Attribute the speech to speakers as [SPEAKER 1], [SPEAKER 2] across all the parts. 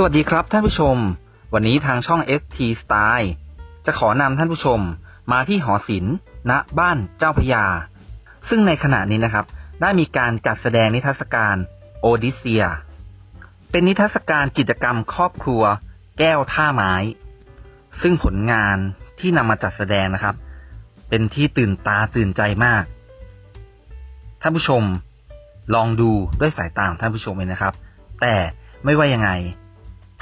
[SPEAKER 1] สวัสดีครับท่านผู้ชม วันนี้ทางช่อง ST Style จะขอนำท่านผู้ชมมาที่หอศิลป์ณบ้านเจ้าพยา ซึ่งในขณะนี้นะครับ ได้มีการจัดแสดงนิทรรศการโอดิเซีย เป็นนิทรรศการกิจกรรมครอบครัว แก้วท่าไม้ ซึ่งผลงานที่นำมาจัดแสดงนะครับ เป็นที่ตื่นตาตื่นใจมาก ท่านผู้ชม ลองดูด้วยสายตาของท่านผู้ชมเลยนะครับ แต่ไม่ว่ายังไง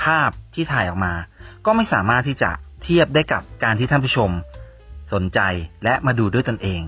[SPEAKER 1] ภาพที่ถ่ายออกมา ก็ไม่สามารถที่จะเทียบได้กับการที่ท่านผู้ชม สนใจและมาดูด้วยตนเอง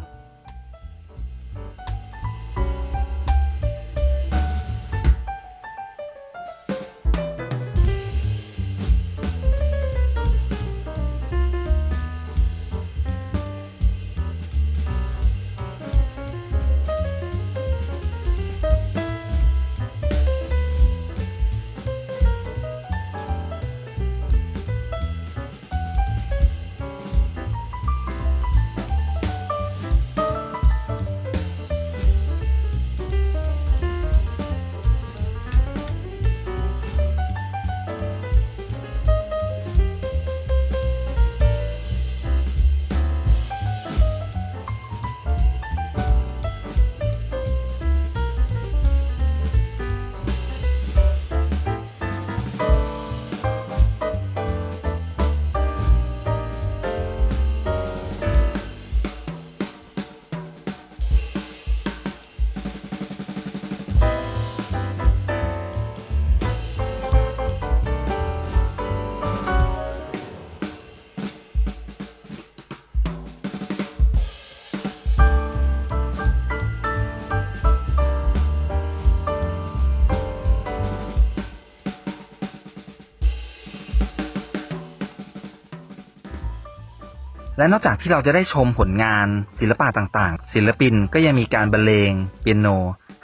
[SPEAKER 1] และนอกจากที่เราจะได้ชมผลงานศิลปะต่างๆ ศิลปินก็ยังมีการบรรเลงเปียโน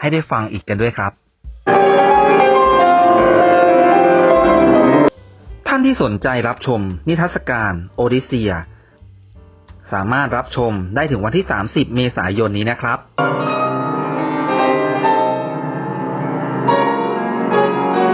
[SPEAKER 1] ให้ได้ฟังอีกกันด้วยครับ ท่านที่สนใจรับชมนิทรรศการโอดิเซีย สามารถรับชมได้ถึงวันที่ 30 เมษายนนี้นะครับ